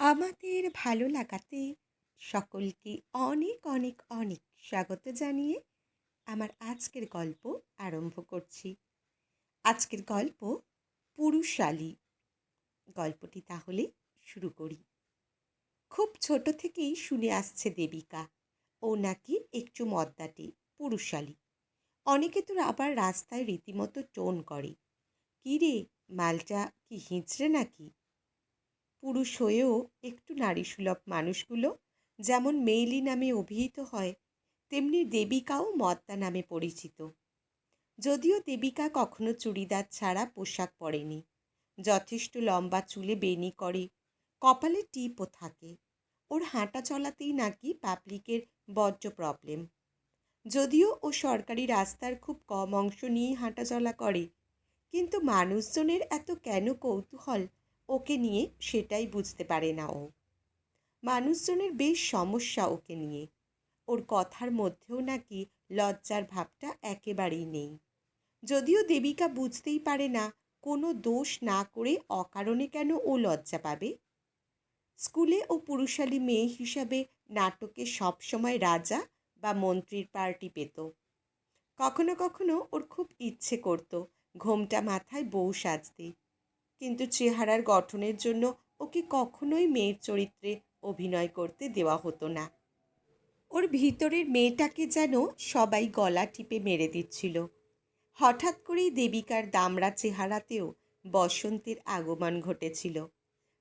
আমাদের ভালো লাগাতে সকলকে অনেক অনেক অনেক স্বাগত জানিয়ে আমার আজকের গল্প আরম্ভ করছি। আজকের গল্প পুরুষালী। গল্পটি তাহলে শুরু করি। খুব ছোট থেকেই শুনে আসছে দেবিকা। ও নাকি একটু মদ্দাটে, পুরুষালী। অনেকে তো আবার রাস্তায় রীতিমতো টোন করে। কী রে, মালটা কি হিঁচড়ে নাকি? পুরুষ হয়েও একটু নারীসুলভ মানুষগুলো যেমন মেইলি নামে অভিহিত হয়, তেমনি দেবিকাও মদ্দা নামে পরিচিত। যদিও দেবিকা কখনো চুড়িদার ছাড়া পোশাক পরেনি, যথেষ্ট লম্বা চুলে বেনি করে, কপালে টিপও থাকে, ওর হাঁটা চলাতেই নাকি পাবলিকের বড্ড প্রবলেম। যদিও ও সরকারি রাস্তার খুব কম অংশ নিয়েই হাঁটাচলা করে, কিন্তু মানুষজনের এত কেন কৌতূহল ওকে নিয়ে সেটাই বুঝতে পারে না ও। মানুষজনের বেশ সমস্যা ওকে নিয়ে। ওর কথার মধ্যেও নাকি লজ্জার ভাবটা একেবারেই নেই। যদিও দেবিকা বুঝতেই পারে না, কোনো দোষ না করে অকারণে কেন ও লজ্জা পাবে? স্কুলে ও পুরুষালী মেয়ে হিসাবে নাটকে সবসময় রাজা বা মন্ত্রীর পার্টি পেত। কখনো কখনো ওর খুব ইচ্ছে করত, ঘোমটা মাথায় বউ সাজতে। কিন্তু চেহারার গঠনের জন্য ওকে কখনোই মেয়ের চরিত্রে অভিনয় করতে দেওয়া হতো না। ওর ভিতরের মেয়েটাকে যেন সবাই গলা টিপে মেরে দিচ্ছিল। হঠাৎ করেই দেবিকার দামড়া চেহারাতেও বসন্তের আগমন ঘটেছিল।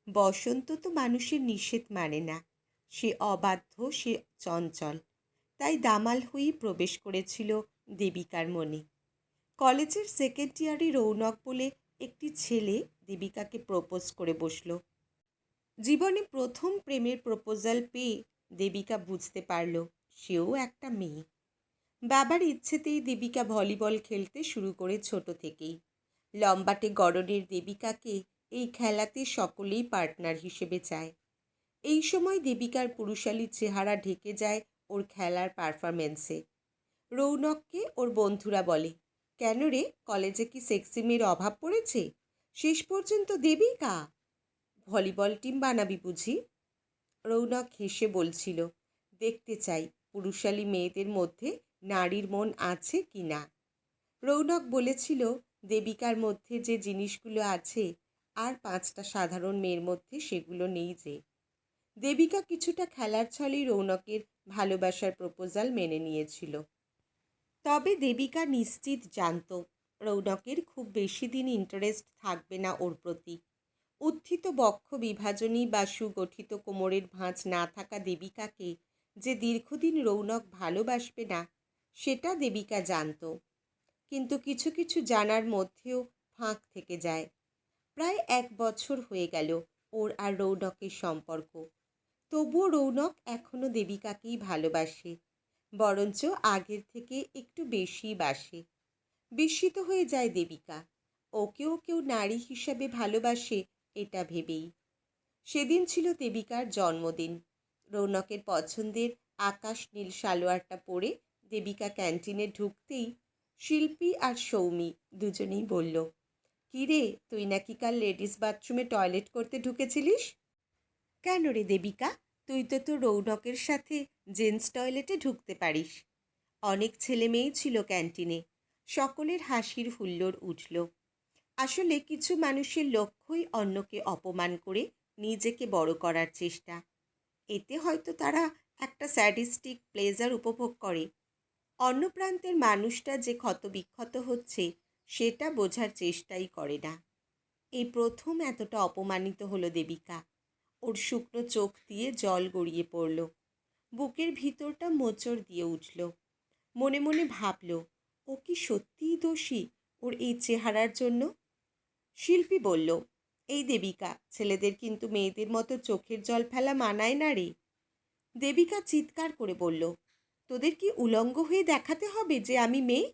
বসন্ত তো মানুষের নিষেধ মানে না, সে অবাধ্য, সে চঞ্চল। তাই দামাল হয়েই প্রবেশ করেছিল দেবিকার মনে। কলেজের সেকেন্ড ইয়ারে রৌনক বলে একটি ছেলে দেবিকাকে প্রপোজ করে বসল। জীবনে প্রথম প্রেমের প্রপোজাল পেয়ে দেবিকা বুঝতে পারল, সেও একটা মেয়ে। বাবার ইচ্ছেতেই দেবিকা ভলিবল খেলতে শুরু করে ছোট থেকেই। লম্বাটে গড়নের দেবিকাকে এই খেলাতে সকলেই পার্টনার হিসেবে চায়। এই সময় দেবিকার পুরুষালী চেহারা ঢেকে যায় ওর খেলার পারফরমেন্সে রৌনককে ওর বন্ধুরা বলে, কেন রে কলেজে কি সেক্সি মেয়ের অভাব পড়েছে? শেষ পর্যন্ত দেবিকা ভলিবল টিম বানাবি বুঝি? রৌনক হেসে বলছিল, দেখতে চাই পুরুষালী মেয়েদের মধ্যে নারীর মন আছে কি না। রৌনক বলেছিল, দেবিকার মধ্যে যে জিনিসগুলো আছে, আর পাঁচটা সাধারণ মেয়ের মধ্যে সেগুলো নেই যে। দেবিকা কিছুটা খেলার ছলেই রৌনকের ভালোবাসার প্রপোজাল মেনে নিয়েছিল। তবে দেবিকা নিশ্চিত জানত রৌনকের খুব বেশি দিন ইন্টারেস্ট থাকবে না ওর প্রতি। উত্থিত বক্ষ বিভাজনী বা সুগঠিত কোমরের ভাঁজ না থাকা দেবিকাকে যে দীর্ঘদিন রৌনক ভালোবাসবে না, সেটা দেবিকা জানত। কিন্তু কিছু কিছু জানার মধ্যেও ফাঁক থেকে যায়। প্রায় এক বছর হয়ে গেল ওর আর রৌনকের সম্পর্ক। তবুও রৌনক এখনও দেবিকাকেই ভালোবাসে, বরঞ্চ আগের থেকে একটু বেশি বাসে। বিস্মিত হয়ে যায় দেবিকা। ওকেও কেউ নারী হিসাবে ভালোবাসে, এটা ভেবেই। সেদিন ছিল দেবিকার জন্মদিন। রৌনকের পছন্দের আকাশ নীল সালোয়ারটা পরে দেবিকা ক্যান্টিনে ঢুকতেই শিল্পী আর সৌমি দুজনেই বলল, কী রে, তুই নাকি কাল লেডিস বাথরুমে টয়লেট করতে ঢুকেছিলিস? কেন রে দেবিকা, তুই তো তোর রৌনকের সাথে জেন্টস টয়লেটে ঢুকতে পারিস। অনেক ছেলে মেয়েই ছিল ক্যান্টিনে সকলের হাসির হুল্লোড় উঠল। আসলে কিছু মানুষের লক্ষ্যই অন্যকে অপমান করে নিজেকে বড় করার চেষ্টা। এতে হয়তো তারা একটা স্যাডিস্টিক প্লেজার উপভোগ করে। অন্য প্রান্তের মানুষটা যে ক্ষতবিক্ষত হচ্ছে, সেটা বোঝার চেষ্টাই করে না। এই প্রথম এতটা অপমানিত হলো দেবিকা। ওর শুকনো চোখ দিয়ে জল গড়িয়ে পড়ল। বুকের ভিতরটা মোচড় দিয়ে উঠল। মনে মনে ভাবল ও কি সত্যিই দোষী ওর এই চেহারার জন্য? শিল্পী বলল, এই দেবিকা, ছেলেদের কিন্তু মেয়েদের মতো চোখের জল ফেলা মানায় না রে। দেবিকা চিৎকার করে বলল, তোদের কি উলঙ্গ হয়ে দেখাতে হবে যে আমি মেয়ে?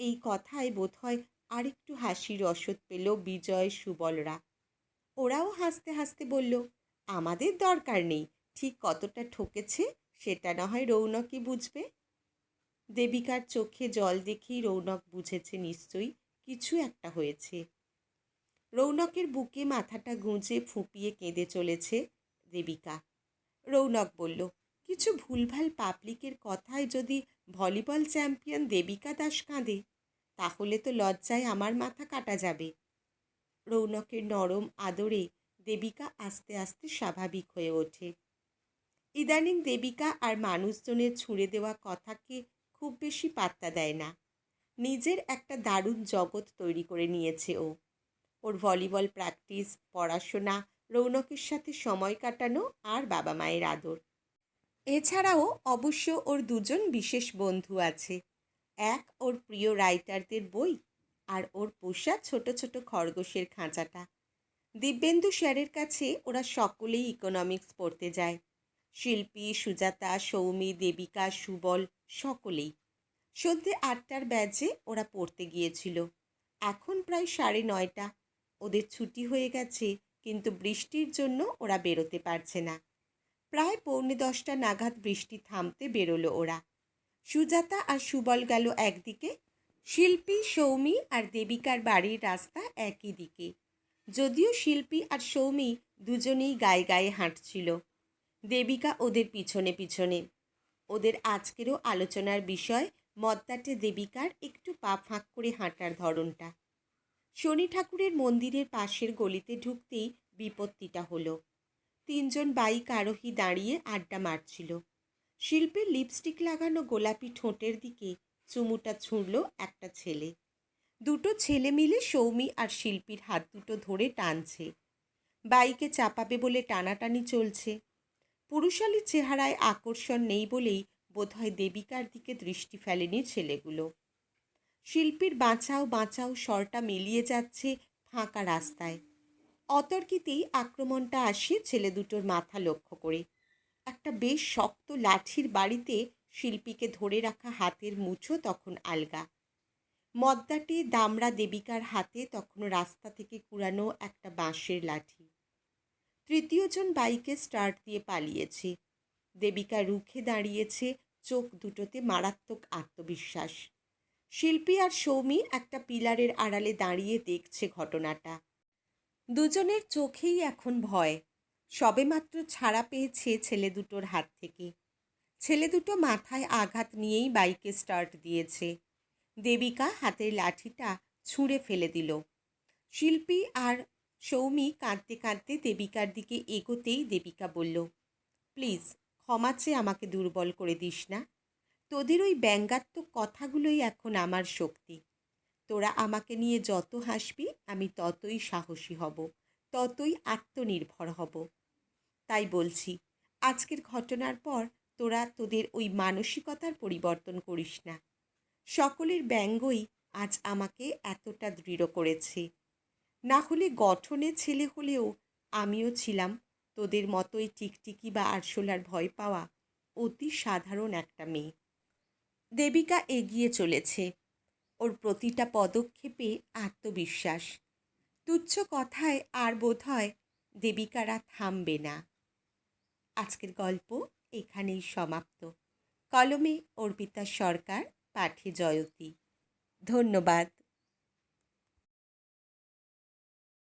এই কথায় বোধ হয় আরেকটু হাসির রসদ পেল বিজয় সুবলরা। ওরাও হাসতে হাসতে বলল, আমাদের দরকার নেই, ঠিক কতটা ঠকেছে সেটা না হয় রৌনকই বুঝবে। দেবিকার চোখে জল দেখেই রৌনক বুঝেছে নিশ্চয়ই কিছু একটা হয়েছে। রৌনকের বুকে মাথাটা গুঁজে ফুঁপিয়ে কেঁদে চলেছে দেবিকা। রৌনক বলল, কিছু ভুলভাল পাবলিকের কথায় যদি ভলিবল চ্যাম্পিয়ন দেবিকা দাস কাঁদে, তাহলে তো লজ্জায় আমার মাথা কাটা যাবে। রৌনকের নরম আদরে দেবিকা আস্তে আস্তে স্বাভাবিক হয়ে ওঠে। ইদানিং দেবিকা আর মানুষজনের ছুঁড়ে দেওয়া কথাকে খুব বেশি পাত্তা দেয় না। নিজের একটা দারুণ জগৎ তৈরি করে নিয়েছে ও। ওর ভলিবল প্র্যাকটিস, পড়াশোনা, রৌনকের সাথে সময় কাটানো আর বাবা মায়ের আদর। এছাড়াও অবশ্য ওর দুজন বিশেষ বন্ধু আছে। এক ওর প্রিয় রাইটারদের বই আর ওর পোষা ছোট ছোট খরগোশের খাঁচাটা। দিব্যেন্দু স্যারের কাছে ওরা সকলেই ইকোনমিক্স পড়তে যায়। শিল্পী সুজাতা, সৌমি, দেবিকা, সুবল সকলেই। সন্ধে আটটার ব্যাচে ওরা পড়তে গিয়েছিল। এখন প্রায় সাড়ে নয়টা। ওদের ছুটি হয়ে গেছে, কিন্তু বৃষ্টির জন্য ওরা বেরোতে পারছে না। প্রায় পৌনে দশটা নাগাদ বৃষ্টি থামতে বেরোলো ওরা। সুজাতা আর সুবল গেল একদিকে, শিল্পী, সৌমি আর দেবিকার বাড়ির রাস্তা একই দিকে। যদিও শিল্পী আর সৌমি দুজনেই গায়ে গায়ে হাঁটছিল। দেবিকা ওদের পিছনে পিছনে ওদের আজকেরও আলোচনার বিষয় মদ্দাটে দেবিকার একটু পা ফাঁক করে হাঁটার ধরনটা। শনি ঠাকুরের মন্দিরের পাশের গলিতে ঢুকতেই বিপত্তিটা হলো। তিনজন বাইক আরোহী দাঁড়িয়ে আড্ডা মারছিল। শিল্পীর লিপস্টিক লাগানো গোলাপি ঠোঁটের দিকে চুমুটা ছুঁড়ল একটা ছেলে। দুটো ছেলে মিলে সৌমি আর শিল্পীর হাত দুটো ধরে টানছে। বাইকে চাপাবে বলে টানাটানি চলছে। পুরুষালী চেহারায় আকর্ষণ নেই বলেই বোধহয় দেবিকার দিকে দৃষ্টি ফেলেনি ছেলেগুলো। শিল্পীর বাঁচাও বাঁচাও, স্বরটা মিলিয়ে যাচ্ছে ফাঁকা রাস্তায়। অতর্কিতেই আক্রমণটা আসে ছেলে দুটোর মাথা লক্ষ্য করে। একটা বেশ শক্ত লাঠির বাড়িতে শিল্পীকে ধরে রাখা হাতের মুছো তখন আলগা। মদ্দাটি দামড়া দেবিকার হাতে তখন রাস্তা থেকে কুড়ানো একটা বাঁশের লাঠি। তৃতীয়জন বাইকে স্টার্ট দিয়ে পালিয়েছে। দেবিকা রুখে দাঁড়িয়েছে, চোখ দুটোতে মারাত্মক আত্মবিশ্বাস। শিল্পী আর সৌমি একটা পিলারের আড়ালে দাঁড়িয়ে দেখছে ঘটনাটা। দুজনের চোখেই এখন ভয়। সবেমাত্র ছাড়া পেয়েছে ছেলে দুটোর হাত থেকে। ছেলে দুটো মাথায় আঘাত নিয়েই বাইকে স্টার্ট দিয়েছে। দেবিকা হাতের লাঠিটা ছুঁড়ে ফেলে দিল। শিল্পী আর সৌমি কাঁদতে কাঁদতে দেবিকার দিকে এগোতেই দেবিকা বলল, প্লিজ, ক্ষমা চেয়ে আমাকে দুর্বল করে দিস না। তোদের ওই ব্যঙ্গাত্মক কথাগুলোই এখন আমার শক্তি। তোরা আমাকে নিয়ে যত হাসবি, আমি ততই সাহসী হব, ততই আত্মনির্ভর হব। তাই বলছি, আজকের ঘটনার পর তোরা তোদের ওই মানসিকতার পরিবর্তন করিস না। সকলের ব্যঙ্গই আজ আমাকে এতটা দৃঢ় করেছে। না হলে গঠনে ছেলে হলেও আমিও ছিলাম তোদের মতোই টিকটিকি বা আরশোলার ভয় পাওয়া অতি সাধারণ একটা মেয়ে। দেবিকা এগিয়ে চলেছে। ওর প্রতিটা পদক্ষেপে আত্মবিশ্বাস। তুচ্ছ কথায় আর বোধ হয় দেবিকারা থামবে না। আজকের গল্প এখানেই সমাপ্ত। কলমে অর্পিতা সরকার, পাঠে জয়তী। ধন্যবাদ।